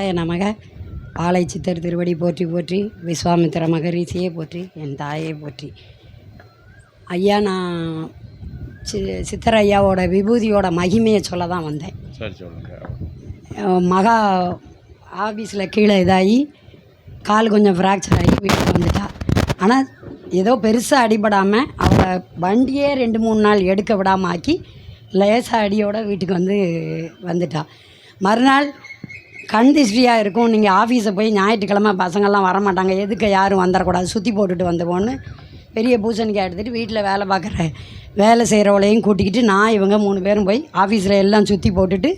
ஆய நமக. பாலை சித்தர் திருவடி போற்றி போற்றி. விஸ்வாமித்திர மகரிஷியே போற்றி என் தாயே போற்றி. ஐயா நான் சி சித்தர் ஐயாவோட விபூதியோட மகிமையை சொல்ல தான் வந்தேன். சரி மகா ஆஃபீஸில் கீழே இதாகி கால் கொஞ்சம் ஃப்ராக்சர் ஆகி வீட்டுக்கு வந்துட்டா. ஆனால் ஏதோ பெருசாக அடிபடாமல் அவளை வண்டியே ரெண்டு மூணு நாள் எடுக்க விடாமல் ஆக்கி லேசாக அடியோட வீட்டுக்கு வந்து வந்துட்டா. மறுநாள் கண் திஷ்டியாக இருக்கும். நீங்கள் ஆஃபீஸை போய் ஞாயிற்றுக்கிழமை பசங்கள்லாம் வரமாட்டாங்க. எதுக்கு யாரும் வந்துடக்கூடாது சுற்றி போட்டுட்டு வந்தவோன்னு பெரிய பூசணிக்காய் எடுத்துகிட்டு வீட்டில் வேலை பார்க்குற வேலை செய்கிறவளையும் கூட்டிக்கிட்டு நான் இவங்க மூணு பேரும் போய் ஆஃபீஸில் எல்லாம் சுற்றி போட்டுட்டு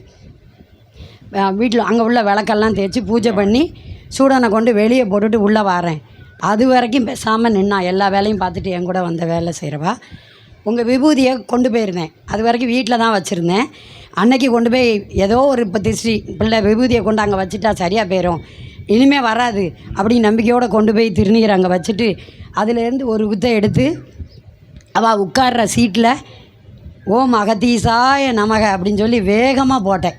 வீட்டில் அங்கே உள்ள விளக்கெல்லாம் தேய்ச்சி பூஜை பண்ணி சூடனை கொண்டு வெளியே போட்டுட்டு உள்ளே வரேன். அது வரைக்கும் பேசாமல் நின்னா எல்லா வேலையும் பார்த்துட்டு என் கூட வந்த வேலை செய்கிறவா உங்கள் விபூதியை கொண்டு போயிருந்தேன். அது வரைக்கும் வீட்டில் தான் வச்சுருந்தேன். அன்னைக்கு கொண்டு போய் ஏதோ ஒரு இப்போ திருஷ்டி பிள்ளை விபூதியை கொண்டு அங்கே வச்சுட்டா சரியாக போயிடும் இனிமேல் வராது அப்படின்னு நம்பிக்கையோடு கொண்டு போய் திருநீர் அங்கே வச்சுட்டு அதுலேருந்து ஒரு குத்தை எடுத்து அவள் உட்கார்ற சீட்டில் ஓம் அகத்தீசாய நமக அப்படின்னு சொல்லி வேகமாக போட்டேன்.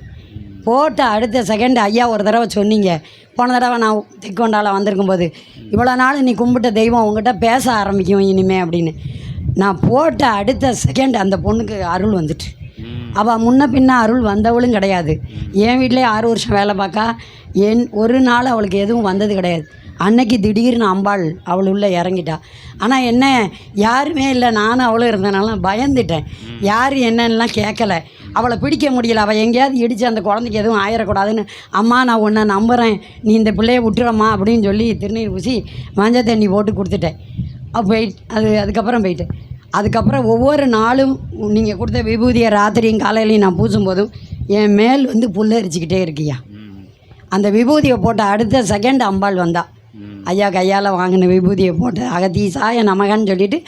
போட்ட அடுத்த செகண்ட் ஐயா ஒரு தடவை சொன்னீங்க. போன தடவை நான் திக்கொண்டால வந்திருக்கும்போது இவ்வளோ நாள் நீ கும்பிட்ட தெய்வம் உங்ககிட்ட பேச ஆரம்பிக்கும் இனிமே அப்படின்னு. நான் போட்ட அடுத்த செகண்ட் அந்த பொண்ணுக்கு அருள் வந்துட்டு. அவள் முன்ன பின்ன அருள் வந்தவளும் கிடையாது. என் வீட்டிலே ஆறு வருஷம் வேலை பார்க்கா என் ஒரு நாள் அவளுக்கு எதுவும் வந்தது கிடையாது. அன்னைக்கு திடீர்னு அம்பாள் அவள் உள்ளே இறங்கிட்டா. ஆனால் என்ன யாருமே இல்லை நானும் அவளும் இருந்தனால பயந்துட்டேன். யார் என்னன்னுலாம் கேட்கல அவளை பிடிக்க முடியல. அவள் எங்கேயாவது இடித்து அந்த குழந்தைக்கு எதுவும் ஆயிடக்கூடாதுன்னு அம்மா நான் உன்னை நம்புகிறேன் நீ இந்த பிள்ளைய விட்டுறம்மா அப்படின்னு சொல்லி திருநீர் பூசி மஞ்சள் தண்ணி போட்டு கொடுத்துட்டேன். அப்போ போயிட்டு அது அதுக்கப்புறம் போயிட்டு அதுக்கப்புறம் ஒவ்வொரு நாளும் நீங்கள் கொடுத்த விபூதியை ராத்திரியும் காலையிலையும் நான் பூசும்போதும் என் மேல் வந்து புல்லரிச்சிக்கிட்டே இருக்கியா. அந்த விபூதியை போட்ட அடுத்த செகண்ட் அம்பாள் வந்தா. ஐயா கையால் வாங்கின விபூதியை போட்டு அகத்தீசாய நமகன்னு சொல்லிட்டு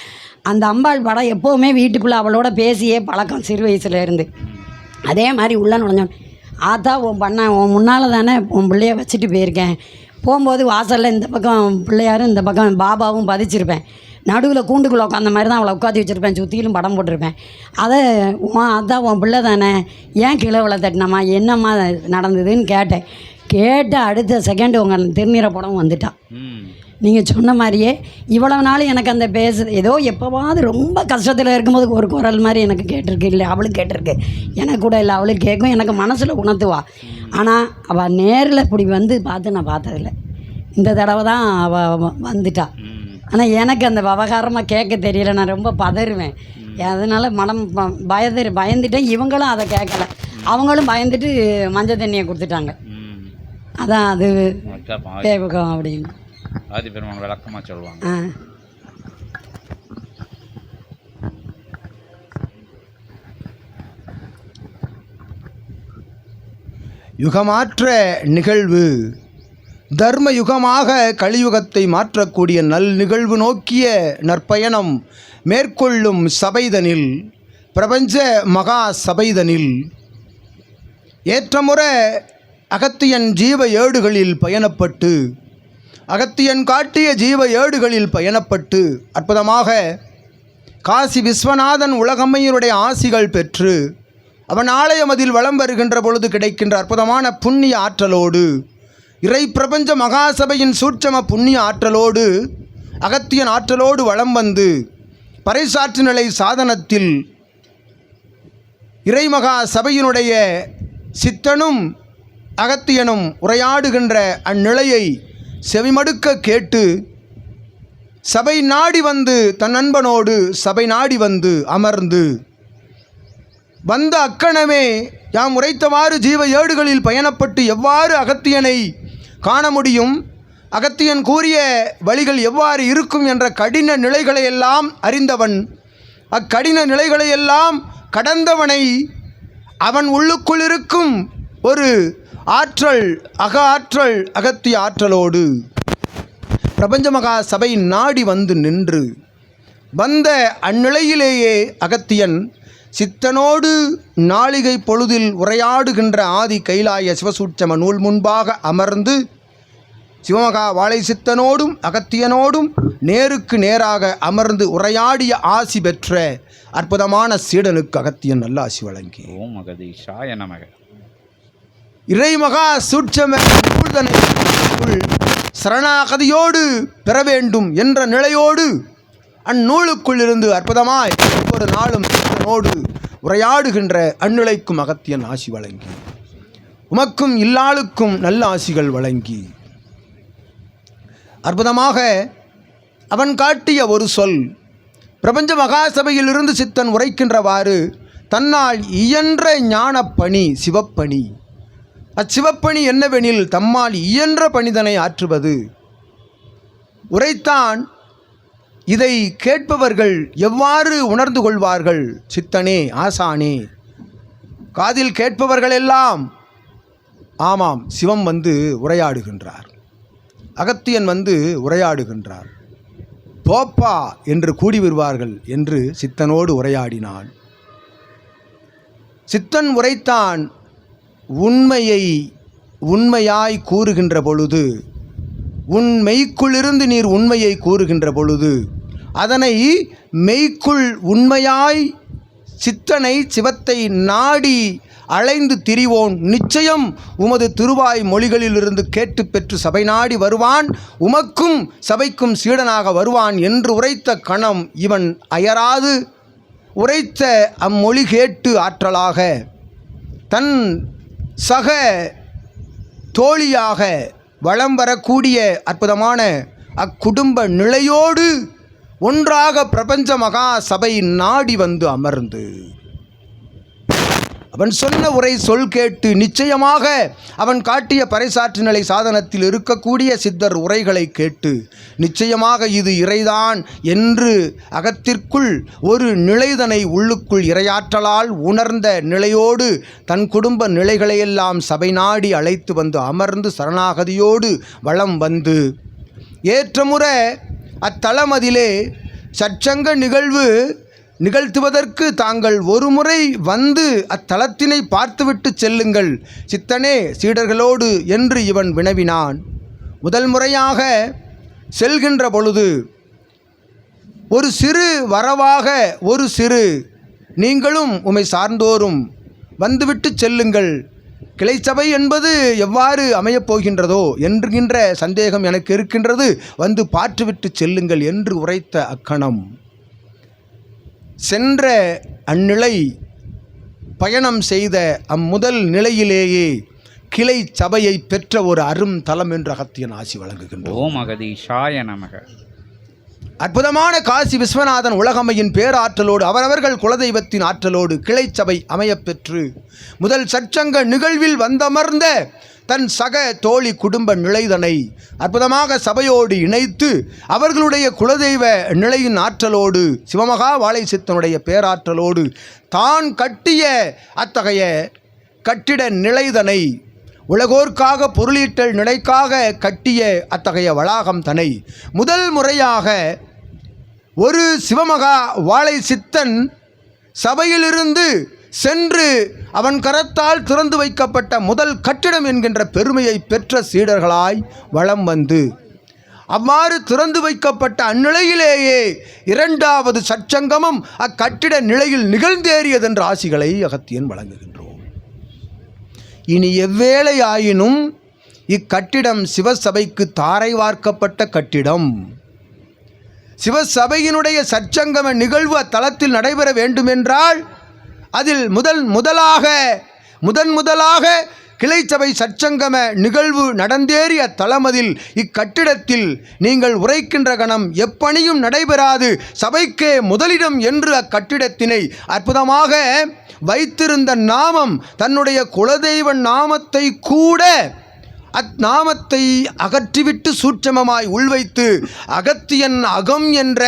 அந்த அம்பாள் படம் எப்போவுமே வீட்டுக்குள்ளே அவளோட பேசியே பழக்கம் சிறு வயசுல இருந்து. அதே மாதிரி உள்ள நுழைஞ்சோம். ஆத்தா உன் பண்ண உன் முன்னால் தானே உன் பிள்ளைய வச்சுட்டு போயிருக்கேன். போகும்போது வாசலில் இந்த பக்கம் பிள்ளையாரும் இந்த பக்கம் பாபாவும் பதிச்சிருப்பேன். நடுவில் கூண்டுக்குள்ளே உட்காந்த மாதிரி தான் அவளை உட்காந்து வச்சுருப்பேன். சுற்றிலும் படம் போட்டிருப்பேன். அதை உன் அதான் உன் பிள்ளை தானே? ஏன் கீழே விழ தட்டினம்மா? என்னம்மா நடந்ததுன்னு கேட்டேன். கேட்ட அடுத்த செகண்ட் உங்கள் திருநீரை படம் வந்துட்டான். நீங்கள் சொன்ன மாதிரியே இவ்வளவு நாள் எனக்கு அந்த பேசு ஏதோ எப்போவாவது ரொம்ப கஷ்டத்தில் இருக்கும்போது ஒரு குரல் மாதிரி எனக்கு கேட்டிருக்கு. இல்லை அவளுக்கு கேட்டிருக்கு. எனக்கு கூட இல்லை அவளுக்கு கேட்கும். எனக்கு மனசில் உணர்த்துவா. ஆனால் அவள் நேரில் இப்படி வந்து பார்த்து நான் பார்த்ததில்ல. இந்த தடவை தான் அவள் வந்துட்டா. ம். ஆனால் எனக்கு அந்த விவகாரமாக கேட்க தெரியல. நான் ரொம்ப பதறுவேன். அதனால் மனம் ப- பயந்து பயந்துட்டேன். இவங்களும் அதை கேட்கல. அவங்களும் பயந்துட்டு மஞ்சள் தண்ணியை கொடுத்துட்டாங்க. அதான் அது தேவகம் அப்படின்னு. ஆதி பெருமான் விளக்கமாக சொல்லுவாங்க. ஆ. யுகமாற்ற நிகழ்வு. தர்ம யுகமாக கலியுகத்தை மாற்றக்கூடிய நல் நிகழ்வு நோக்கிய நற்பயணம் மேற்கொள்ளும் சபைதனில் பிரபஞ்ச மகா சபைதனில். ஏற்றமுற அகத்தியன் ஜீவ ஏடுகளில் பயணப்பட்டு அகத்தியன் காட்டிய ஜீவ ஏடுகளில் பயணப்பட்டு அற்புதமாக காசி விஸ்வநாதன் உலகம்மையினுடைய ஆசிகள் பெற்று அவன் ஆலயம் அதில் வளம் வருகின்ற பொழுது கிடைக்கின்ற அற்புதமான புண்ணிய ஆற்றலோடு இறை பிரபஞ்ச மகாசபையின் சூட்சம புண்ணிய ஆற்றலோடு அகத்தியன் ஆற்றலோடு வலம் வந்து பறைசாற்று நிலை சாதனத்தில் இறைமகா சபையினுடைய சித்தனும் அகத்தியனும் உரையாடுகின்ற அந்நிலையை செவிமடுக்க கேட்டு சபை நாடி வந்து தன் நண்பனோடு சபை நாடி வந்து அமர்ந்து வந்த அக்கணமே யாம் உரைத்தவாறு ஜீவ ஏடுகளில் பயணப்பட்டு எவ்வாறு அகத்தியனை காண முடியும். அகத்தியன் கூறிய வழிகள் எவ்வாறு இருக்கும் என்ற கடின நிலைகளையெல்லாம் அறிந்தவன். அக்கடின நிலைகளையெல்லாம் கடந்தவனை அவன் உள்ளுக்குள் இருக்கும் ஒரு ஆற்றல் அக ஆற்றல் அகத்திய ஆற்றலோடு. பிரபஞ்ச மகா சபை நாடி வந்து நின்று. வந்த அந்நிலையிலேயே அகத்தியன் சித்தனோடு நாளிகை பொழுதில் உரையாடுகின்ற ஆதி கைலாய சிவசூட்சம நூல் முன்பாக அமர்ந்து சிவமகா வாழை சித்தனோடும் அகத்தியனோடும் நேருக்கு நேராக அமர்ந்து உரையாடிய ஆசி பெற்ற அற்புதமான சீடனுக்கு அகத்தியன் நல்ல ஆசி வழங்கி. ஓம் அகதீஷாய நமக. இறைமகா சூட்சம சரணாகதியோடு பெற வேண்டும் என்ற நிலையோடு அந்நூலுக்குள் இருந்து அற்புதமாய் ஒவ்வொரு நாளும் சித்தனோடு உரையாடுகின்ற அந்நிலைக்கும் அகத்தியன் ஆசி வழங்கி. உமக்கும் இல்லாளுக்கும் நல்ல ஆசிகள் வழங்கி. அற்புதமாக அவன் காட்டிய ஒரு சொல். பிரபஞ்ச மகாசபையிலிருந்து சித்தன் உரைக்கின்றவாறு தன்னால் இயன்ற ஞானப்பணி சிவப்பணி. அச்சிவப்பணி என்னவெனில் தம்மால் இயன்ற பணிதனை ஆற்றுவது. உரைத்தான் இதை கேட்பவர்கள் எவ்வாறு உணர்ந்து கொள்வார்கள்? சித்தனே ஆசானே. காதில் கேட்பவர்களெல்லாம் ஆமாம் சிவம் வந்து உரையாடுகின்றார். அகத்தியன் வந்து உரையாடுகின்றார். போப்பா என்று கூடி வருவார்கள் என்று சித்தனோடு உரையாடினான். சித்தன் உரைத்தான் உண்மையை உண்மையாய் கூறுகின்ற பொழுது உன் மெய்க்குள்ளிருந்து நீர் உண்மையை கூறுகின்ற பொழுது அதனை மெய்க்குள் உண்மையாய் சித்தனை சிவத்தை நாடி அலைந்து திரிவோன். நிச்சயம் உமது திருவாய் மொழிகளிலிருந்து கேட்டு பெற்று சபை நாடி வருவான். உமக்கும் சபைக்கும் சீடனாக வருவான் என்று உரைத்த கணம் இவன் அயராது. உரைத்த அம்மொழி கேட்டு ஆற்றலாக. தன் சக தோழியாக வளம் வரக்கூடிய அற்புதமான அக்குடும்ப நிலையோடு ஒன்றாக பிரபஞ்ச மகா சபை நாடி வந்து அமர்ந்து. அவன் சொன்ன உரை சொல் கேட்டு நிச்சயமாக அவன் காட்டிய பறைசாற்றுநிலை சாதனத்தில் இருக்கக்கூடிய சித்தர் உரைகளை கேட்டு நிச்சயமாக இது இறைதான் என்று அகத்திற்குள் ஒரு நிலைதனை உள்ளுக்குள் இரையாற்றலால் உணர்ந்த நிலையோடு தன் குடும்ப நிலைகளையெல்லாம் சபை நாடி அழைத்து வந்து அமர்ந்து சரணாகதியோடு வளம் வந்து. ஏற்றமுறை அத்தளமதிலே சற்சங்க நிகழ்வு நிகழ்த்துவதற்கு தாங்கள் ஒருமுறை வந்து அத்தலத்தினை பார்த்துவிட்டு செல்லுங்கள். சித்தனே சீடர்களோடு என்று இவன் வினவினான். முதல் முறையாக செல்கின்ற பொழுது ஒரு சிறு வரவாக ஒரு சிறு நீங்களும் உமை சார்ந்தோரும் வந்துவிட்டு செல்லுங்கள். கிளைச்சபை என்பது எவ்வாறு அமையப்போகின்றதோ என்கின்ற சந்தேகம் எனக்கு இருக்கின்றது. வந்து பார்த்துவிட்டு செல்லுங்கள் என்று உரைத்த அக்கணம். சென்ற அந்நிலை பயணம் செய்த அம்முதல் நிலையிலேயே கிளை சபையை பெற்ற ஒரு அரும் தலம் என்று அகத்தியன் ஆசி வழங்குகின்றோம் ஓம் அகதீஷாய நமக. அற்புதமான காசி விஸ்வநாதன் உலகமையின் பேராற்றலோடு அவரவர்கள் குலதெய்வத்தின் ஆற்றலோடு கிளைச்சபை அமையப்பெற்று முதல் சற்சங்க நிகழ்வில் வந்தமர்ந்த தன் சக தோழி குடும்ப நிலைதனை அற்புதமாக சபையோடு இணைத்து அவர்களுடைய குலதெய்வ நிலையின் ஆற்றலோடு சிவமகா வாழை சித்தனுடைய பேராற்றலோடு தான் கட்டிய அத்தகைய கட்டிட நிலைதனை உலகோர்க்காக பொருளீட்டல் நிலைக்காக கட்டிய அத்தகைய வளாகம் தனை. முதல் முறையாக ஒரு சிவமகா வாழை சித்தன் சபையிலிருந்து சென்று அவன் கரத்தால் திறந்து வைக்கப்பட்ட முதல் கட்டிடம் என்கின்ற பெருமையை பெற்ற சீடர்களாய் வலம் வந்து. அவ்வாறு திறந்து வைக்கப்பட்ட அந்நிலையிலேயே இரண்டாவது சற்சங்கமும் அக்கட்டிட நிலையில் நிகழ்ந்தேறியதென்ற ஆசிகளை அகத்தியன் வழங்குகின்றோம். இனி எவ்வேளை ஆயினும் இக்கட்டிடம் சிவசபைக்கு தாரை வார்க்கப்பட்ட கட்டிடம். சிவசபையினுடைய சற்சங்கம நிகழ்வு அத்தலத்தில் நடைபெற வேண்டுமென்றால் அதில் முதல் முதலாக முதன் முதலாக கிளைச்சபை சற்சங்கம நிகழ்வு நடந்தேறிய தளமதில் இக்கட்டிடத்தில் நீங்கள் உரைக்கின்ற கணம் எப்பணியும் நடைபெறாது. சபைக்கே முதலிடம் என்று அக்கட்டிடத்தினை அற்புதமாக வைத்திருந்த நாமம் தன்னுடைய குலதெய்வ நாமத்தை கூட அந்நாமத்தை அகற்றிவிட்டு சூட்சமமாய் உள்வைத்து அகத்தியன் அகம் என்ற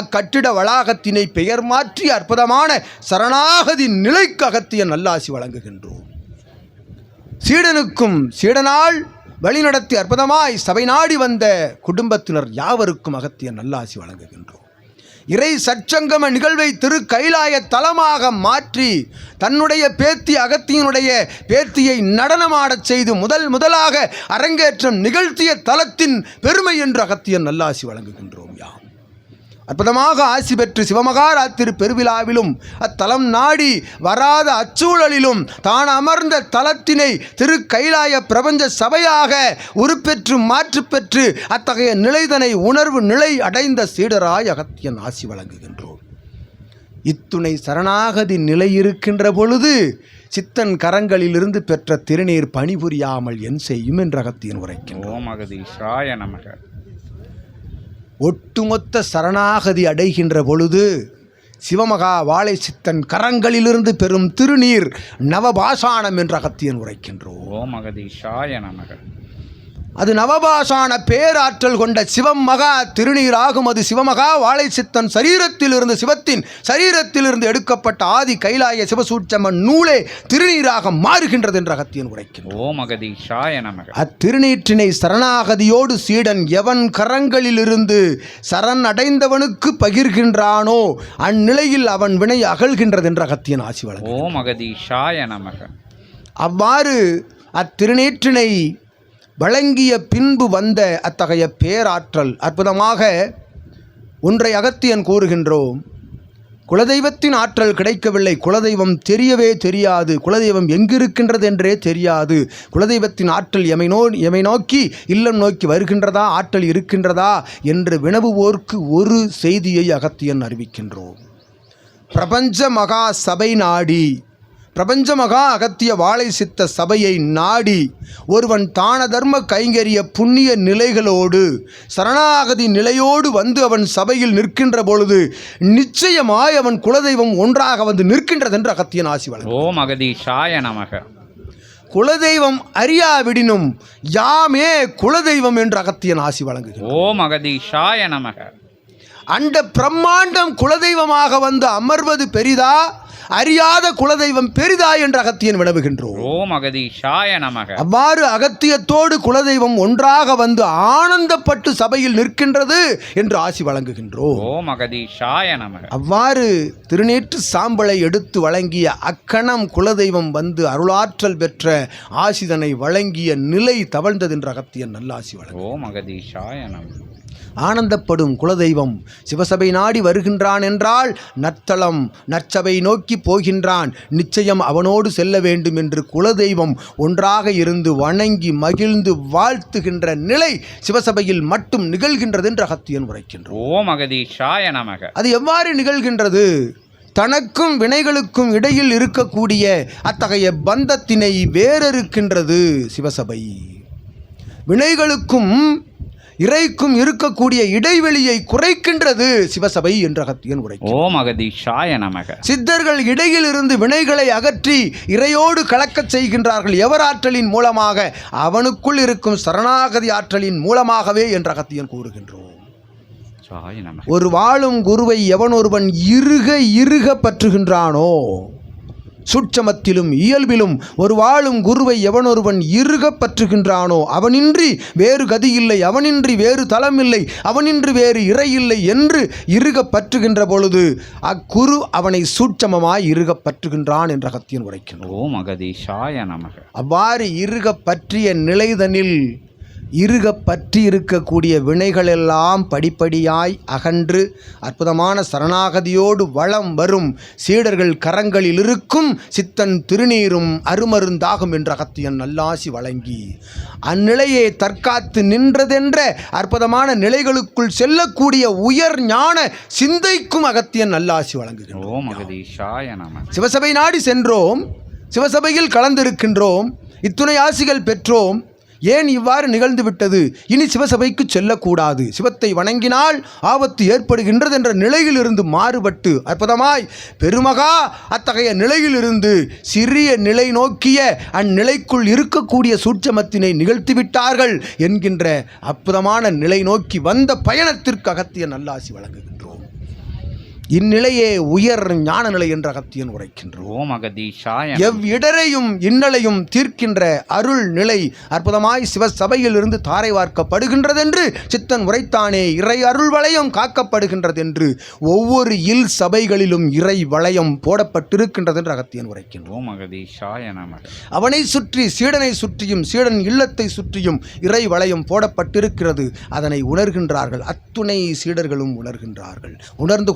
அக்கட்டிட வளாகத்தினை பெயர் மாற்றி அற்புதமான சரணாகதி நிலைக்கு அகத்தியன் நல்லாசி வழங்குகின்றோம். சீடனுக்கும் சீடனால் வழிநடத்தி அற்புதமாய் சபை நாடி வந்த குடும்பத்தினர் யாவருக்கும் அகத்திய நல்லாசி வழங்குகின்றோம். இறை சற்சங்கம நிகழ்வை திரு கைலாய தலமாக மாற்றி தன்னுடைய பேத்தி அகத்தியனுடைய பேத்தியை நடனமாடச் செய்து முதல் முதலாக அரங்கேற்றம் நிகழ்த்திய தலத்தின் பெருமை என்று அகத்தியன் நல்லாசி வழங்குகின்றோம் யாம். அற்புதமாக ஆசி பெற்று சிவமகாராத்திரி பெருவிழாவிலும் அத்தலம் நாடி வராத அச்சூழலிலும் தான் அமர்ந்த தலத்தினை திரு கைலாய பிரபஞ்ச சபையாக உருப்பெற்று மாற்று பெற்று அத்தகைய நிலைதனை உணர்வு நிலை அடைந்த சீடராய் அகத்தியன் ஆசி வழங்குகின்றோம். இத்துணை சரணாகதி நிலை இருக்கின்ற பொழுது சித்தன் கரங்களிலிருந்து பெற்ற திருநீர் பணிபுரியாமல் என் செய்யும் என்ற அகத்தியன் உரைக்கின்றோம் ஓம் அகதீஷாய நமக. ஒட்டுமொத்த சரணாகதி அடைகின்ற பொழுது சிவமகா வாழை சித்தன் கரங்களிலிருந்து பெறும் திருநீர் நவபாஷாணம் என்ற அகத்தியன் உரைக்கின்றோம். ஓம் அகதீஷாய நமக. அது நவபாஷான பேராற்றல் கொண்ட சிவம் மகா திருநீராகும் அது சிவமகா வாழை சித்தன் சரீரத்திலிருந்து சிவத்தின் சரீரத்திலிருந்து எடுக்கப்பட்ட ஆதி கைலாய சிவசூட்சமன் நூலே திருநீராக மாறுகின்றது என்ற அகத்தியன் உரைக்கின்றோம் ஓம் அகதீஷாய நமக. அத்திருநீற்றினை சரணாகதியோடு சீடன் எவன் கரங்களிலிருந்து சரண் அடைந்தவனுக்கு பகிர்கின்றானோ அந்நிலையில் அவன் வினை அகழ்கின்றது என்ற அகத்தியன் ஆசி வழங்கும் ஓம் அகதீஷாய நமக. அவ்வாறு அத்திருநீற்றினை வழங்கிய பின்பு வந்த அத்தகைய பேராற்றல் அற்புதமாக ஒன்றை அகத்தியன் கூறுகின்றோம். குலதெய்வத்தின் ஆற்றல் கிடைக்கவில்லை. குலதெய்வம் தெரியவே தெரியாது. குலதெய்வம் எங்கிருக்கின்றது என்றே தெரியாது. குலதெய்வத்தின் ஆற்றல் எமை நோ எமை நோக்கி இல்லம் நோக்கி வருகின்றதா? ஆற்றல் இருக்கின்றதா? என்று வினவுவோர்க்கு ஒரு செய்தியை அகத்தியன் அறிவிக்கின்றோம். பிரபஞ்ச மகா சபை நாடி பிரபஞ்ச மகா அகத்திய வாழை சித்த சபையை நாடி ஒருவன் தான தர்ம கைங்கரிய புண்ணிய நிலைகளோடு சரணாகதி நிலையோடு வந்து அவன் சபையில் நிற்கின்ற பொழுது நிச்சயமாய் அவன் குலதெய்வம் ஒன்றாக வந்து நிற்கின்றது என்று அகத்தியன் ஆசி வழங்கும் ஓம் அகதீஷாய நமக. குலதெய்வம் அறியாவிடினும் யாமே குலதெய்வம் என்று அகத்தியன் ஆசி வழங்குகிறான். ஓம் அகதீஷாய நமக. அண்ட பிரம்மாண்டம் குலதெய்வமாக வந்து அமர்வது பெரிதா? அறியாத குலதெய்வம் பெரிதா என்று அகத்தியன் வினவுகின்றோம். ஓம் அகதீஷாய நமக. அவ்வாறு அகத்தியத்தோடு குலதெய்வம் ஒன்றாக வந்து ஆனந்தப்பட்டு சபையில் நிற்கின்றது என்று ஆசி வழங்குகின்றோம். ஓம் அகதீஷாய நமக. அவ்வாறு திருநீற்று சாம்பலை எடுத்து வழங்கிய அக்கணம் குலதெய்வம் வந்து அருளாற்றல் பெற்ற ஆசிதனை வழங்கிய நிலை தவழ்ந்தது என்று அகத்தியன் நல்லாசி வழங்கும் ஓம் அகதீஷாய நமக. ஆனந்தப்படும் குலதெய்வம். சிவசபை நாடி வருகின்றான் என்றால் நற்தலம் நற்சபை நோக்கி போகின்றான். நிச்சயம் அவனோடு செல்ல வேண்டும் என்று குலதெய்வம் ஒன்றாக இருந்து வணங்கி மகிழ்ந்து வாழ்த்துகின்ற நிலை சிவசபையில் மட்டும் நிகழ்கின்றது என்று அகத்தியன் உரைக்கின்றோம் ஓம் அகதீஷாய நமக. அது எவ்வாறு நிகழ்கின்றது? தனக்கும் வினைகளுக்கும் இடையில் இருக்கக்கூடிய அத்தகைய பந்தத்தினை வேறறுக்கின்றது சிவசபை. வினைகளுக்கும் இறைக்கும் இருக்கக்கூடிய இடைவெளியை குறைக்கின்றது சிவசபை என்ற அகத்தியன் உரை ஓம் அகதீஷாய நமக. சித்தர்கள் இடையில் இருந்து வினைகளை அகற்றி இறையோடு கலக்கச் செய்கின்றார்கள் எவர் ஆற்றலின் மூலமாக? அவனுக்குள் இருக்கும் சரணாகதி ஆற்றலின் மூலமாகவே என்ற அகத்தியன் கூறுகின்றோம். ஒரு வாழும் குருவை எவன் ஒருவன் இறுக இறுக பற்றுகின்றானோ? சுட்சமத்திலும் இயல்பிலும் ஒரு வாழும் குருவை எவனொருவன் இறுக பற்றுகின்றானோ அவனின்றி வேறு கதி இல்லை அவனின்றி வேறு தலம் இல்லை அவனின்றி வேறு இறை இல்லை என்று இறுக பற்றுகின்ற பொழுது அக்குரு அவனை சூட்சமமாய் இறுக பற்றுகின்றான் என்ற அகத்தியன் உரைக்கின்றோம். ஓம் அகதீஷாய நமக. அவ்வாறு இறுக பற்றிய நிலைதனில் இறுக பற்றி இருக்கக்கூடிய வினைகளெல்லாம் படிப்படியாய் அகன்று அற்புதமான சரணாகதியோடு வளம் வரும். சீடர்கள் கரங்களில் இருக்கும் சித்தன் திருநீரும் அருமருந்தாகும் என்ற அகத்தியன் நல்லாசி வழங்கி அந்நிலையை தற்காத்து நின்றதென்ற அற்புதமான நிலைகளுக்குள் செல்லக்கூடிய உயர் ஞான சிந்தைக்கும் அகத்தியன் நல்லாசி நமக சிவசபை நாடி சென்றோம் சிவசபையில் கலந்திருக்கின்றோம் இத்துணை ஆசிகள் பெற்றோம் ஏன் இவ்வாறு நிகழ்ந்து விட்டது? இனி சிவசபைக்கு செல்லக்கூடாது. சிவத்தை வணங்கினால் ஆபத்து ஏற்படுகின்றது என்ற நிலையிலிருந்து மாறுபட்டு அற்புதமாய் பெருமகா அத்தகைய நிலையிலிருந்து சிறிய நிலை நோக்கிய அந்நிலைக்குள் இருக்கக்கூடிய சூட்சமத்தினை நிகழ்த்திவிட்டார்கள் என்கின்ற அற்புதமான நிலை நோக்கி வந்த பயணத்திற்கு அகத்திய நல்லாசி வழங்குகின்றோம். இந்நிலையே உயர் ஞான நிலை என்ற அகத்தியன் உரைக்கின்றோம் அகதீஷாய எவ் இடரையும் இன்னலையும் தீர்க்கின்ற அருள் நிலை அற்புதமாய் சிவசபையில் இருந்து தாரை வார்க்கப்படுகின்றதென்று சித்தன் உரைத்தானே இறை அருள் வளையம் காக்கப்படுகின்றதென்று ஒவ்வொரு இல் சபைகளிலும் இறை வளையம் போடப்பட்டிருக்கின்றது என்று அகத்தியன் உரைக்கின்றோம் அகதீஷாய அவனை சுற்றி சீடனை சுற்றியும் சீடன் இல்லத்தை சுற்றியும் இறை வளையம் போடப்பட்டிருக்கிறது. அதனை உணர்கின்றார்கள். அத்துணை சீடர்களும் உணர்கின்றார்கள். உணர்ந்து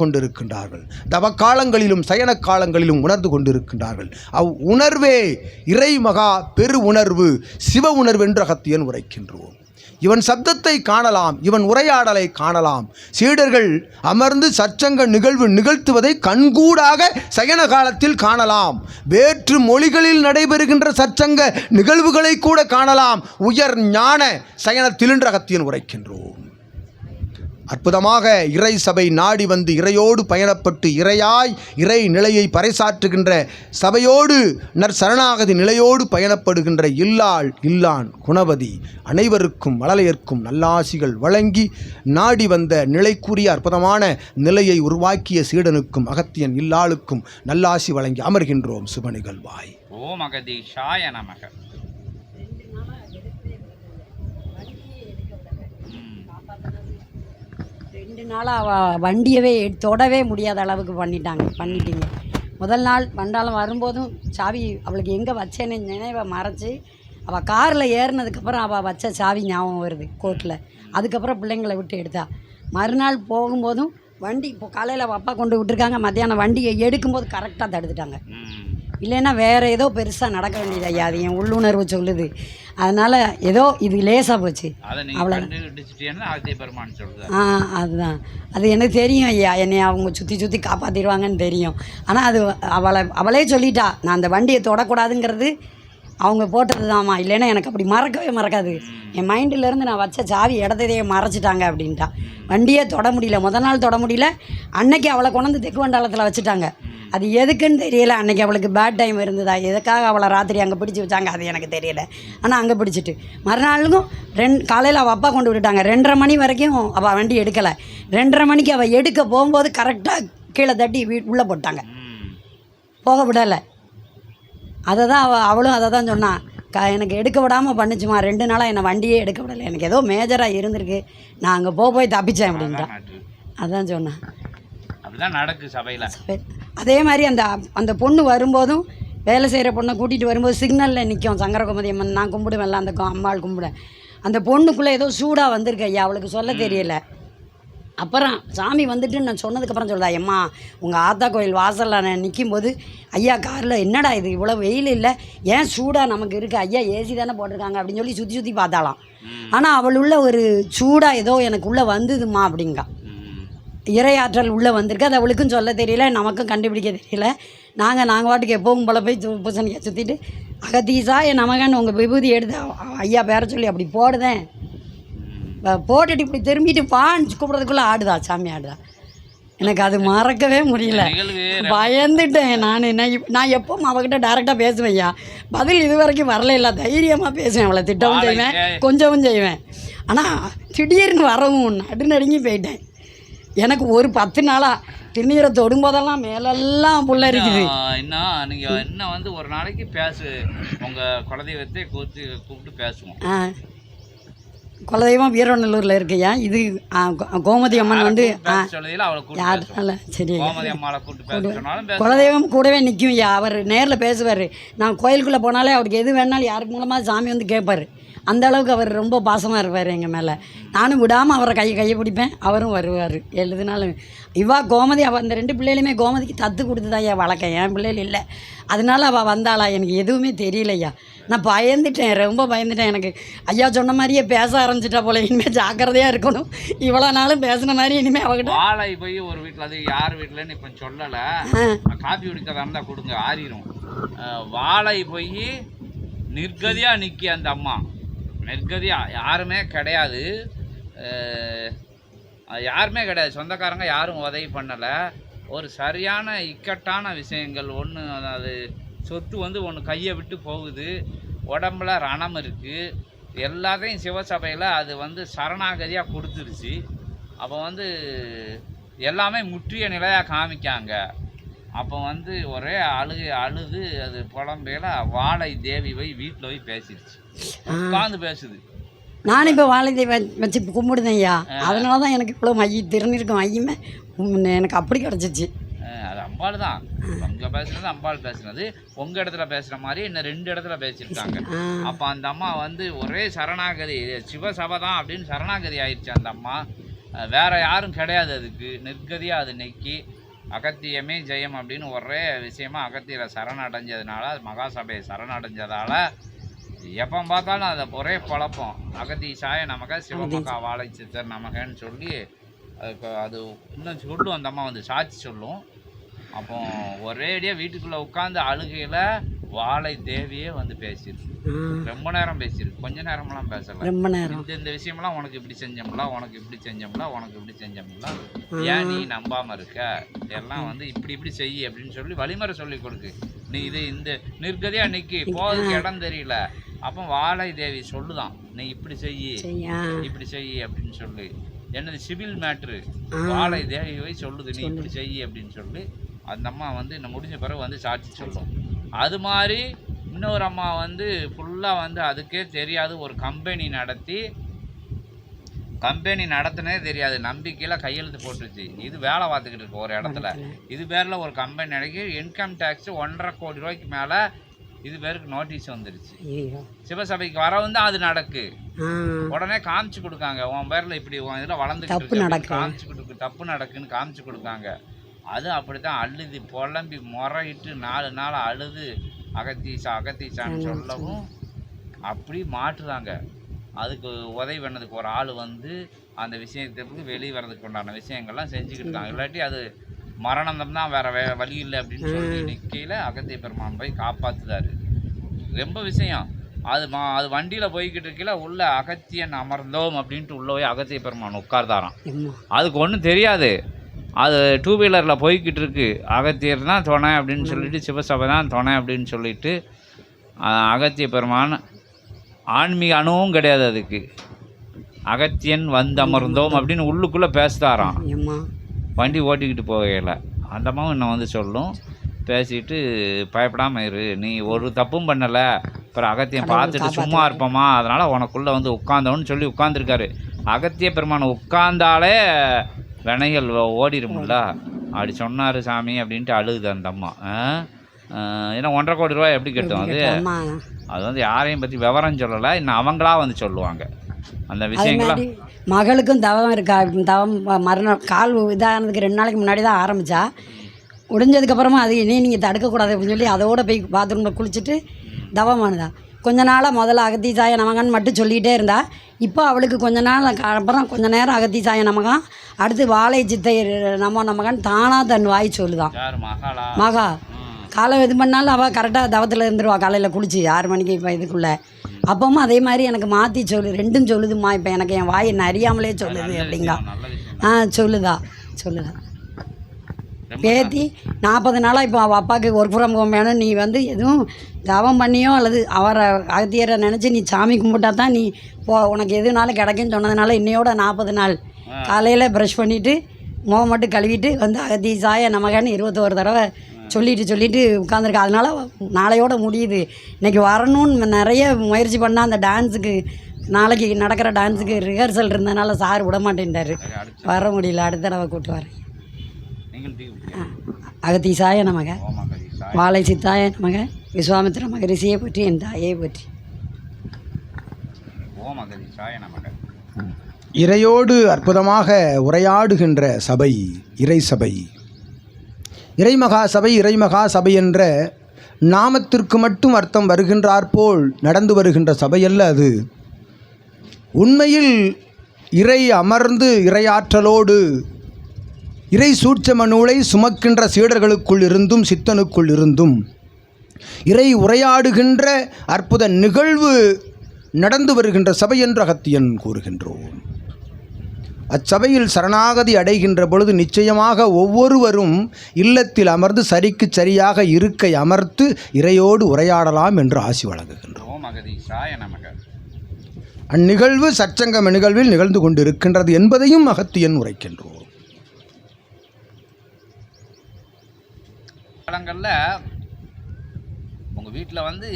கொண்டிருக்கின்றார்கள். தவக்காலங்களிலும் சயன காலங்களிலும் உணர்ந்து கொண்டிருக்கின்றார்கள். அவ் உணர்வே இறை மகா பெரு உணர்வு சிவ உணர்வு என்று அகத்தியன் உரைக்கின்றோம் இவன் சப்தத்தை காணலாம் இவன் உரையாடலை காணலாம். சீடர்கள் அமர்ந்து சச்சங்க நிகழ்வு நிகழ்த்துவதை கண்கூடாக சயன காலத்தில் காணலாம். வேற்று மொழிகளில் நடைபெறுகின்ற சச்சங்க நிகழ்வுகளை கூட காணலாம். உயர் ஞான சயனத்தில் அகத்தியன் உரைக்கின்றோம் அற்புதமாக இறை சபை நாடி வந்து இறையோடு பயணப்பட்டு இறையாய் இறை நிலையை பறைசாற்றுகின்ற சபையோடு நற்சரணாகதி நிலையோடு பயணப்படுகின்ற இல்லாள் இல்லான் குணவதி அனைவருக்கும் வளலையர்க்கும் நல்லாசிகள் வழங்கி நாடி வந்த நிலைக்குரிய அற்புதமான நிலையை உருவாக்கிய சீடனுக்கும் அகத்தியன் இல்லாளுக்கும் நல்லாசி வழங்கி அமர்கின்றோம் சுப நிகழ்வாய். ஓம் அகதீஷாய நமக. ரெண்டு நாளாக அவள் வண்டியவே தொடவே முடியாத அளவுக்கு பண்ணிட்டாங்க பண்ணிட்டீங்க. முதல் நாள் வண்டாலம் வரும்போதும் சாவி அவளுக்கு எங்கே வச்சேன்னு நினைவை மறைச்சி அவள் காரில் ஏறினதுக்கப்புறம் அவள் வச்ச சாவி ஞாபகம் வருது கோர்ட்டில் அதுக்கப்புறம் பிள்ளைங்களை விட்டு எடுத்தா. மறுநாள் போகும்போதும் வண்டி இப்போ காலையில் அவள் அப்பா கொண்டு விட்டுருக்காங்க மத்தியானம் வண்டியை எடுக்கும்போது கரெக்டாக தடுத்துட்டாங்க. இல்லைன்னா வேறு ஏதோ பெருசாக நடக்க வேண்டியது ஐயா. அது என் உள்ளுணர்வு சொல்லுது. அதனால் ஏதோ இது லேசாக போச்சு. அவ்வளோ ஆ அதுதான். அது எனக்கு தெரியும் ஐயா. என்னை அவங்க சுற்றி சுற்றி காப்பாற்றிடுவாங்கன்னு தெரியும். ஆனால் அது அவளை அவளே சொல்லிட்டா. நான் அந்த வண்டியை தொடக்கூடாதுங்கிறது அவங்க போட்டது தாம்மா இல்லைன்னா எனக்கு அப்படி மறக்கவே மறக்காது. என் மைண்டிலேருந்து நான் வச்ச சாவி இடத்தையே மறைச்சிட்டாங்க அப்படின்ட்டா. வண்டியே தொட முடியல. முத நாள் தொட முடியல. அன்னைக்கு அவளை கொண்டாந்து தெக்கு வண்டாளத்தில் வச்சுட்டாங்க. அது எதுக்குன்னு தெரியல. அன்னைக்கு அவளுக்கு பேட் டைம் இருந்ததா? எதுக்காக அவளை ராத்திரி அங்கே பிடிச்சி வச்சாங்க? அது எனக்கு தெரியல. ஆனால் அங்கே பிடிச்சிட்டு. மறுநாளுக்கும் ரெண்டு காலையில் அவள் அப்பா கொண்டு விட்டுட்டாங்க. ரெண்டரை மணி வரைக்கும் அவள் வண்டி எடுக்கலை. ரெண்டரை மணிக்கு அவள் எடுக்க போகும்போது கரெக்டாக கீழே தட்டி வீ உள்ளே போட்டாங்க. போக விடலை. அதை தான் அவள் அவளும் அதை தான் சொன்னான் க எனக்கு எடுக்க விடாமல் பண்ணுச்சுமா ரெண்டு நாளாக என்னை வண்டியே எடுக்க விடலை. எனக்கு ஏதோ மேஜராக இருந்திருக்கு. நான் அங்கே போக போய் தப்பிச்சேன் அப்படின்ட்டான் அதான் சொன்னேன் அப்படிதான் நடக்கு சபையில. அதே மாதிரி அந்த அந்த பொண்ணு வரும்போதும் வேலை செய்கிற பொண்ணை கூட்டிகிட்டு வரும்போது சிக்னலில் நிற்கும் சங்கரகோமதி அம்மன் நான் கும்பிடுவேன்ல அந்த அம்மாள் கும்பிடுவேன் அந்த பொண்ணுக்குள்ளே ஏதோ சூடாக வந்திருக்கு ஐயா அவளுக்கு சொல்ல தெரியல. அப்புறம் சாமி வந்துட்டுன்னு நான் சொன்னதுக்கப்புறம் சொல்லுதா எம்மா உங்கள் ஆத்தா கோயில் வாசலில் நான் நிற்கும்போது ஐயா காரில் என்னடா இது? இவ்வளோ வெயில் இல்லை. ஏன் சூடாக நமக்கு இருக்குது ஐயா ஏசி தானே போட்டிருக்காங்க. அப்படின்னு சொல்லி சுற்றி சுற்றி பார்த்தாலாம் ஆனால் அவள் உள்ள ஒரு சூடாக ஏதோ எனக்கு உள்ளே வந்ததுமா அப்படிங்கா. ம். இறையாற்றல் உள்ளே வந்திருக்கு. அது அவளுக்கும் சொல்ல தெரியல நமக்கும் கண்டுபிடிக்க தெரியல. நாங்கள் நாங்கள் வாட்டுக்கு எப்பவும் போல போய் பூசணிக்காய் சுற்றிட்டு அகத்தீசா என் நமகன் உங்கள் விபூதி எடுத்து ஐயா பேர சொல்லி அப்படி போடுதேன். போட்டுட்டு இப்படி திரும்பிட்டு பான்னு கூப்பிட்றதுக்குள்ளே ஆடுதா சாமி ஆடுதா? எனக்கு அது மறக்கவே முடியல. பயந்துட்டேன் நான். இப்- நான் எப்பவும் அவகிட்ட டேரெக்டாக பேசுவேன் ஐயா. பதில் இது வரைக்கும் வரல இல்லை தைரியமாக பேசுவேன் அவளை. திட்டவும் செய்வேன். கொஞ்சமும் செய்வேன். ஆனால் திடீர்னு வரவும் நடுநடுங்கி போயிட்டேன். எனக்கு ஒரு பத்து நாளாக திருநீரை தொடும்போதெல்லாம் மேலெல்லாம் புள்ள இருக்குது இன்னும் இன்னும் நீங்க இன்னும் வந்து ஒரு நாளைக்கு பேசு. உங்க குலதெய்வத்தை கூப்பிட்டு கூப்பிட்டு பேசுவோம். ஆ. குலதெய்வம் வீரநல்லூரில் இருக்குய்யா இது கோமதி அம்மன் வந்து யாரால சரி. குலதெய்வம் கூடவே நிற்கும் ஐயா அவர் நேரில் பேசுவார். நான் கோயிலுக்குள்ளே போனாலே அவருக்கு எது வேணாலும் யார் மூலமாக சாமி வந்து கேட்பார் அந்த அளவுக்கு அவர் ரொம்ப பாசமாக இருப்பார் எங்கள் மேலே. நானும் விடாமல் அவரை கையை கையை பிடிப்பேன். அவரும் வருவார். எழுதுனாலும் இவா கோமதி அவள் அந்த ரெண்டு பிள்ளைகளுமே கோமதிக்கு தத்து கொடுத்துதான் ஐயா வளர்க்க என் பிள்ளைகள் இல்லை. அதனால அவள் வந்தாளா? எனக்கு எதுவுமே தெரியலையா. நான் பயந்துட்டேன் ரொம்ப பயந்துட்டேன் எனக்கு. ஐயா சொன்ன மாதிரியே பேச ஆரம்பிச்சிட்டா போல. இனிமேல் ஜாக்கிரதையாக இருக்கணும். இவ்வளோ நாளும் பேசின மாதிரி இனிமேல் அவகிட்ட வாழை போய் ஒரு வீட்டில் அது யார் வீட்டிலன்னு இப்போ சொல்லலை. காப்பி குடிக்கிறதா இருந்தால் கொடுங்க ஆறிடும் வாழை போய் நிர்கதியாக நிற்கி அந்த அம்மா. நெற்கதி யாருமே கிடையாது. யாருமே கிடையாது. சொந்தக்காரங்க யாரும் உதவி பண்ணலை. ஒரு சரியான இக்கட்டான விஷயங்கள். ஒன்று அது சொத்து வந்து ஒன்று கையை விட்டு போகுது. உடம்புல ரணம் இருக்குது எல்லாத்தையும் சிவசபையில் அது வந்து சரணாகதியாக கொடுத்துருச்சு. அப்போ வந்து எல்லாமே முற்றிய நிலையாக காமிக்காங்க. அப்போ வந்து ஒரே அழுகு அழுது அது புலம்பையில வாழை தேவி போய் வீட்டில் போய் பேசிடுச்சு உட்காந்து பேசுது. நானும் இப்போ வாழைதை வச்சு கும்பிடுதேன் ஐயா. அதனால தான் எனக்கு இவ்வளோ மைய திறனிருக்கும் மையமே. எனக்கு அப்படி கிடச்சிச்சு. அது அம்பாள் தான். அங்கே பேசுனது அம்பாள் பேசுனது. உங்கள் இடத்துல பேசுகிற மாதிரி இன்னும் ரெண்டு இடத்துல பேசியிருக்காங்க. அப்போ அந்த அம்மா வந்து ஒரே சரணாகதி சிவசபை தான் அப்படின்னு சரணாகதி ஆயிடுச்சு அந்த அம்மா. வேற யாரும் கிடையாது அதுக்கு. நிர்கதியாக அது நெக்கி. அகத்தியமே ஜெயம் அப்படின்னு ஒரே விஷயமா அகத்தியரை சரணடைஞ்சதுனால மகாசபையை சரணடைஞ்சதால எப்போ பார்த்தாலும் அதை ஒரே குழப்பம் அகத்தி சாய நமக சிவமகா வாழை சித்தர் நமகன்னு சொல்லி அதுக்கு அது இன்னும் சொல்லும் அந்த அம்மா வந்து சாட்சி சொல்லும். அப்போ ஒரேடியாக வீட்டுக்குள்ளே உட்காந்து அழுகையில் வாழை தேவியே வந்து பேசியிருக்கு. ரொம்ப நேரம் பேசியிருக்கு. கொஞ்ச நேரம்லாம் பேசல. ரொம்ப நேரம். இந்த இந்த விஷயம்லாம் உனக்கு இப்படி செஞ்சோம்ல உனக்கு இப்படி செஞ்சோம்ல உனக்கு இப்படி செஞ்சோம்ல. ஏன் நீ நம்பாம இருக்க? எல்லாம் வந்து இப்படி இப்படி செய் அப்படின்னு சொல்லி வழிமுறை சொல்லி கொடுக்கு. நீ இது இந்த நிர்கதியா நிக்கி போறதுக்கு இடம் தெரியல. அப்போ வாழை தேவி சொல்லுதான். நீ இப்படி செய். இப்படி செய் அப்படின்னு சொல்லி. என்னது சிவில் மேட்ரு. வாழை தேவி போய் சொல்லுது. நீ இப்படி செய் அப்படின்னு சொல்லி அந்த அம்மா வந்து முடிஞ்ச பிறகு வந்து சாட்சி சொல்லும். அது மாதிரி இன்னொரு அம்மா வந்து ஃபுல்லாக வந்து அதுக்கே தெரியாது. ஒரு கம்பெனி நடத்தி கம்பெனி நடத்துனே தெரியாது. நம்பிக்கையில் கையெழுத்து போட்டுருச்சு இது வேலை பார்த்துக்கிட்டு இருக்கு ஒரு இடத்துல. இது பேரில் ஒரு கம்பெனி நடக்கி இன்கம் டேக்ஸ் ஒன்றரை கோடி ரூபாய்க்கு மேலே இது பேருக்கு நோட்டீஸ் வந்துருச்சு. சிவசபைக்கு வரவும் தான் அது நடக்கு. உடனே காமிச்சு கொடுக்காங்க. உன் பேர்ல இப்படி உன் இதில் வளர்ந்துக்கிட்டு. காமிச்சு கொடுக்கு தப்பு நடக்குன்னு காமிச்சு கொடுக்காங்க. அது அப்படித்தான் அழுது புலம்பி முறையிட்டு நாலு நாள் அழுது அகத்தீசா அகத்தீசான்னு சொல்லவும் அப்படி மாற்றுறாங்க. அதுக்கு உதவி பண்ணதுக்கு ஒரு ஆள் வந்து அந்த விஷயத்துக்கு வெளியே வர்றதுக்கு உண்டான விஷயங்கள்லாம் செஞ்சுக்கிட்டு இருக்காங்க. இல்லாட்டி அது மரணம் தான் வேற வே வழி இல்லை அப்படின்னு சொல்லி நிற்கையில் அகத்திய பெருமான் போய் காப்பாத்துதாரு ரொம்ப விஷயம். அது மா அது வண்டியில் போய்கிட்டு இருக்கையில உள்ள அகத்தியன் அமர்ந்தோம் அப்படின்ட்டு உள்ள போய் அகத்திய பெருமான் உட்கார்ந்தாராம். அதுக்கு ஒன்றும் தெரியாது. அது டூ வீலரில் போய்கிட்டு இருக்கு அகத்தியர் தான் துணை அப்படின்னு சொல்லிட்டு சிவசபை தான் துணை அப்படின்னு சொல்லிட்டு அகத்திய பெருமான் ஆன்மீக அணுவும் கிடையாது அதுக்கு. அகத்தியன் வந்தமர்ந்தோம் அப்படின்னு உள்ளுக்குள்ளே பேசுதாராம். வண்டி ஓட்டிக்கிட்டு போகையில். அந்த அம்மாவும் இன்னும் வந்து சொல்லும்? பேசிட்டு பயப்படாமல் இரு. நீ ஒரு தப்பும் பண்ணலை. அப்புறம் அகத்தியம் பார்த்துட்டு சும்மா இருப்போமா? அதனால் உனக்குள்ளே வந்து உட்காந்தவன்னு சொல்லி உட்காந்துருக்காரு அகத்திய பெருமான் உட்கார்ந்தாலே வினைகள் ஓ- ஓடிரும்ல. அப்படி சொன்னார் சாமி அப்படின்ட்டு அழுகுது அந்த அம்மா. ஏன்னா ஒன்றரை கோடி ரூபாய் எப்படி கட்டும் அது? அது வந்து யாரையும் பற்றி விவரம் சொல்லலை. இன்னும் அவங்களா வந்து சொல்லுவாங்க. அந்த அது விஷயங்களா மாதிரி மகளுக்கும் தவம் இருக்கா? தவம் ம- மரணம் கால் இதானதுக்கு ரெண்டு நாளைக்கு முன்னாடி தான் ஆரம்பித்தா முடிஞ்சதுக்கப்புறமா அது இனி நீங்கள் தடுக்கக்கூடாது அப்படின்னு சொல்லி அதோட போய் பாத்ரூமில் குளிச்சுட்டு தவம் கொஞ்ச நாளாக முதல்ல அகத்தி சாய நமகன் மட்டும் சொல்லிகிட்டே இருந்தா. இப்போ அவளுக்கு கொஞ்ச நாள் அப்புறம் கொஞ்ச நேரம் அகத்தி சாய நமகம். அடுத்து வாழை சித்தை நம நமகன் தானாக தன் வாய் சொல்லுதான். மகா. காலை இது பண்ணாலும் அவள் கரெக்டாக தவத்தில் இருந்துருவா. காலையில் குளிச்சு ஆறு மணிக்கு இப்போ இதுக்குள்ளே. அப்பவும் அதே மாதிரி எனக்கு மாற்றி சொல்லு ரெண்டும் சொல்லுதும்மா. இப்போ எனக்கு என் வாய் என்ன அறியாமலே சொல்லுது அப்படிங்கா. ஆ சொல்லுதா சொல்லுதா. பேத்தி நாற்பது நாளாக இப்போ அவள் அப்பாவுக்கு ஒர்க் ஃப்ரம் ஹோம் வேணும். நீ வந்து எதுவும் தவம் பண்ணியோ அல்லது அவரை அகத்தியரை நினச்சி நீ சாமி கும்பிட்டா தான் நீ போ உனக்கு எதுனாலும் கிடைக்குன்னு சொன்னதுனால இன்னையோட நாற்பது நாள். காலையில் ப்ரஷ் பண்ணிவிட்டு முகம் மட்டும் கழுவிட்டு வந்து அகத்தி சாய நமகன்னு இருபத்தோரு தடவை சொல்லிட்டு சொல்லிட்டு உட்காந்துருக்கா அதனால நாளையோட முடியுது. இன்னைக்கு வரணும்னு நிறைய முயற்சி பண்ணால் அந்த டான்ஸுக்கு நாளைக்கு நடக்கிற டான்ஸுக்கு ரிஹர்சல் இருந்ததுனால சார் விட மாட்டேன்ட்டாரு வர முடியல. அடுத்த தடவை கூட்டு வரேன். அகத்தீசாய நமக. வாழை சித்தாய நமக. விஸ்வாமித்திர மகரிஷியை பற்றி என் தாயை பற்றி. இறையோடு அற்புதமாக உரையாடுகின்ற சபை இறை சபை இறைமகா சபை இறைமகா சபை என்ற நாமத்திற்கு மட்டும் அர்த்தம் வருகின்றாற்போல் நடந்து வருகின்ற சபையல்ல அது. உண்மையில் இறை அமர்ந்து இறையாற்றலோடு இறை சூட்சம நூலை சுமக்கின்ற சீடர்களுக்குள் இருந்தும் சித்தனுக்குள் இருந்தும் இறை உரையாடுகின்ற அற்புத நிகழ்வு நடந்து வருகின்ற சபை என்று அகத்தியன் கூறுகின்றோம். அச்சபையில் சரணாகதி அடைகின்ற பொழுது நிச்சயமாக ஒவ்வொருவரும் இல்லத்தில் அமர்ந்து சரிக்கு சரியாக இருக்கை அமர்த்து இறையோடு உரையாடலாம் என்று ஆசி வழங்குகின்றோம். அந்நிகழ்வு சச்சங்கம நிகழ்வில் நிகழ்ந்து கொண்டிருக்கின்றது என்பதையும் அகத்தியன் உரைக்கின்றோம். காலங்களில் உங்கள் வீட்டில் வந்து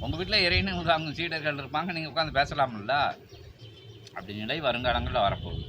உங்கள் வீட்டில் இறைன்னு அவங்க சீடர்கள் இருப்பாங்க நீங்கள் உட்காந்து பேசலாம்ல? அப்படி நிலை வருங்காலங்களில் வரப்போகுது.